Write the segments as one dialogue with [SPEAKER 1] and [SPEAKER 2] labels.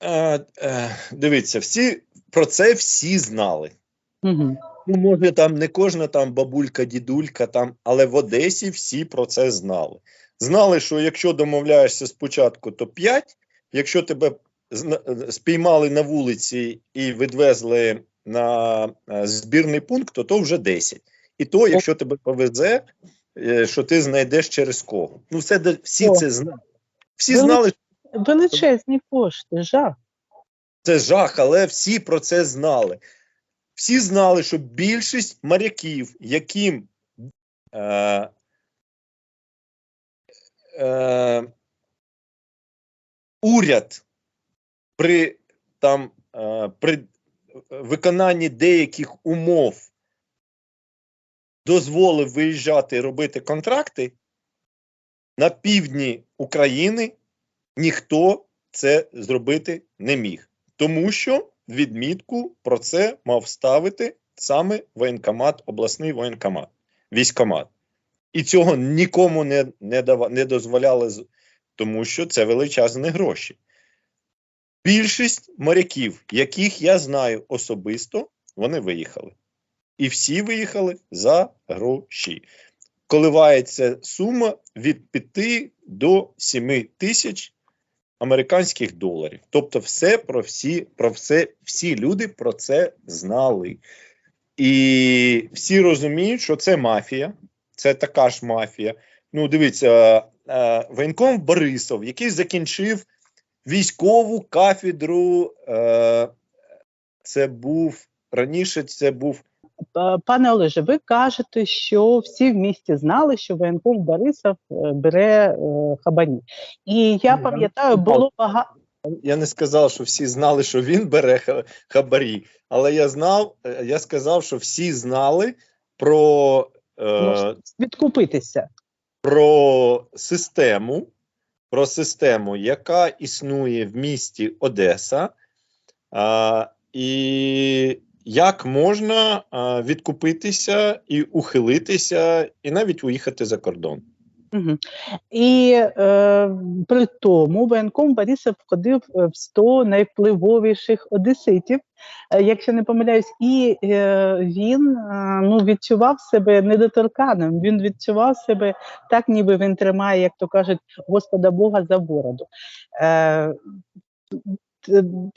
[SPEAKER 1] Е, е, дивіться, всі про це всі знали.
[SPEAKER 2] Угу.
[SPEAKER 1] Ну, може, там не кожна там бабулька, дідулька, там, але в Одесі всі про це знали. Знали, що якщо домовляєшся спочатку, то 5, якщо тебе спіймали на вулиці і відвезли на е, збірний пункт, то, то вже 10. І то, якщо тебе повезе, що ти знайдеш через кого. Ну, все, всі
[SPEAKER 2] О.
[SPEAKER 1] це знали. Всі знали,
[SPEAKER 2] Величезні кошти, жах.
[SPEAKER 1] це жах, але всі про це знали. Всі знали, що більшість моряків, яким е, е, уряд при, там, е, при виконанні деяких умов дозволив виїжджати і робити контракти, на півдні України ніхто це зробити не міг. Тому що відмітку про це мав ставити саме воєнкомат, обласний воєнкомат, військомат. І цього нікому не, не, дава, не дозволяли, тому що це величезні гроші. Більшість моряків, яких я знаю особисто, вони виїхали. І всі виїхали за гроші. Коливається сума від 5 до 7 тисяч американських доларів. Тобто, все про всі, про все, всі люди про це знали. І всі розуміють, що це мафія, це така ж мафія. Ну, дивіться, е, воєнком Борисов, який закінчив військову кафедру. Е, це був раніше, це був
[SPEAKER 2] Пане Олеже, ви кажете, що всі в місті знали, що воєнком Борисов е, бере е, хабарі. І я пам'ятаю,
[SPEAKER 1] ну,
[SPEAKER 2] було багато.
[SPEAKER 1] я не сказав, що всі знали, що він бере хабарі, але я знав, е, я сказав, що всі знали про, е,
[SPEAKER 2] відкупитися.
[SPEAKER 1] про систему, про систему, яка існує в місті Одеса, а, і як можна відкупитися і ухилитися, і навіть уїхати за кордон.
[SPEAKER 2] Угу. І е, при тому воєнком Борисов входив е, в 100 найвпливовіших одеситів, е, якщо не помиляюсь, і е, він е, ну, відчував себе недоторканим. Він відчував себе так, ніби він тримає, як то кажуть, Господа Бога за бороду. Е,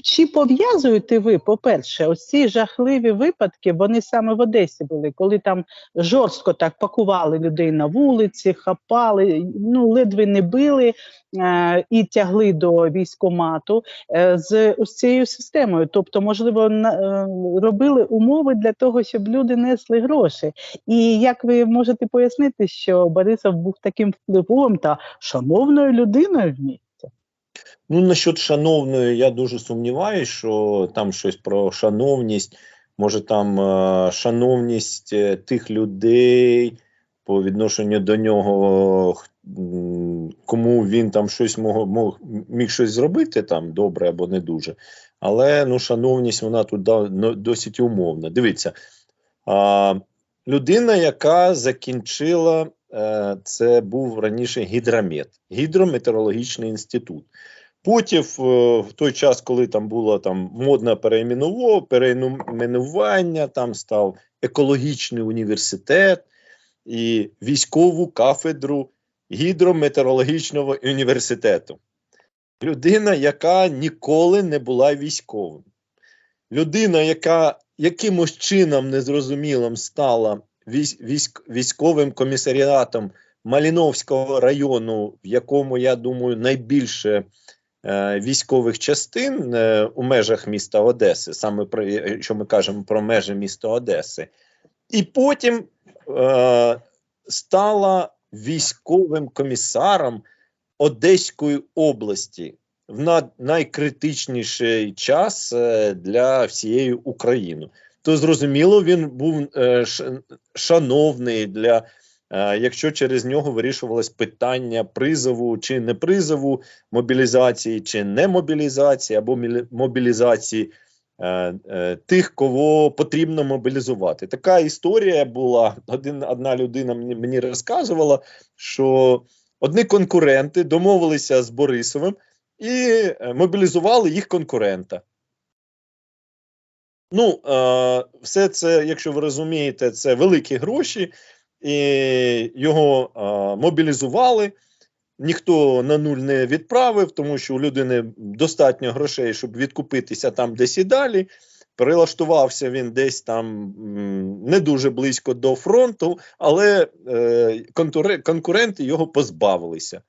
[SPEAKER 2] чи пов'язуєте ви, по-перше, ось ці жахливі випадки, вони саме в Одесі були, коли там жорстко так пакували людей на вулиці, хапали, ну ледве не били е, і тягли до військомату е, з ось цією системою. Тобто, можливо, на, е, робили умови для того, щоб люди несли гроші. І як ви можете пояснити, що Борисов був таким впливовим та шановною людиною в місті?
[SPEAKER 1] Ну, насчет шановної, я дуже сумніваюся, що там щось про шановність, може там е, шановність е, тих людей по відношенню до нього, кому він там щось мог, міг щось зробити там добре або не дуже. Але ну, шановність вона тут досить умовна. Дивіться, людина, яка закінчила, це був раніше гідромет, гідрометеорологічний інститут. Потім, е, в той час, коли там було там модне перейменування, там став екологічний університет і військову кафедру гідрометеорологічного університету. Людина, яка ніколи не була військовим. Людина, яка якимось чином незрозумілим стала військовим комісаріатом Маліновського району, в якому, я думаю, найбільше е, військових частин е, у межах міста Одеси, саме про що ми кажемо про межі міста Одеси, і потім е, стала військовим комісаром Одеської області в на, найкритичніший час е, для всієї України. То зрозуміло, він був е, шановний для. Е, Якщо через нього вирішувалось питання призову чи не призову, мобілізації чи не мобілізації, або мобілізації е, е, тих, кого потрібно мобілізувати. Така історія була. Один, одна людина мені, мені розказувала, що одні конкуренти домовилися з Борисовим і е, мобілізували їх конкурента. Ну, е, все це, якщо ви розумієте, це великі гроші, і його е, мобілізували. Ніхто на нуль не відправив, тому що у людини достатньо грошей, щоб відкупитися там десь і далі. Прилаштувався він десь там не дуже близько до фронту, але е, конкуренти його позбавилися.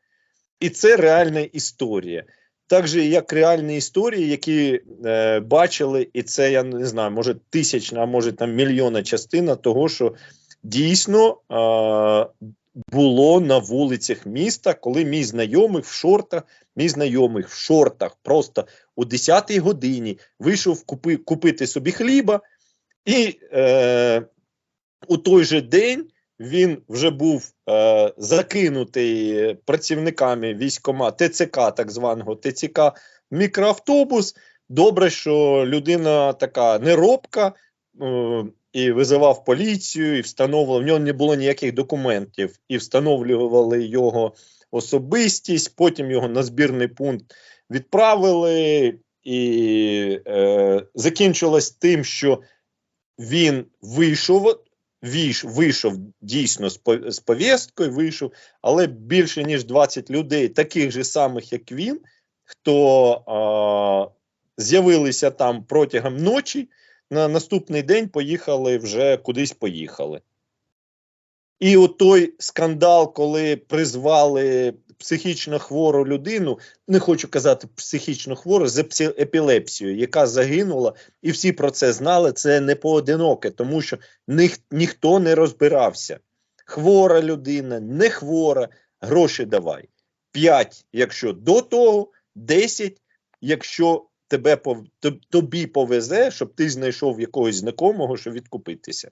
[SPEAKER 1] І це реальна історія. Так же, як реальні історії, які е, бачили, і це я не знаю, може тисячна, а може там мільйонна частина того, що дійсно е, було на вулицях міста, коли мій знайомий в шортах, мій знайомий в шортах просто о 10-й годині вийшов купи, купити собі хліба, і е, у той же день він вже був е, закинутий працівниками військома ТЦК, так званого ТЦК, мікроавтобус. Добре, що людина така неробка. Е, і визивав поліцію, і встановлював, в нього не було ніяких документів, і встановлювали його особистість. Потім його на збірний пункт відправили, і е, закінчилось тим, що він вийшов, війш, вийшов дійсно з, по- повісткою, вийшов, але більше ніж 20 людей, таких же самих, як він, хто е, з'явилися там протягом ночі на наступний день поїхали вже кудись поїхали. І отой той скандал, коли призвали психічно хвору людину, не хочу казати психічно хвору, з епсі- епілепсією, яка загинула, і всі про це знали, це не поодиноке, тому що ніх, ніхто не розбирався. Хвора людина, не хвора, гроші давай. 5, якщо до того, 10, якщо тебе тобі повезе, щоб ти знайшов якогось знайомого, щоб відкупитися.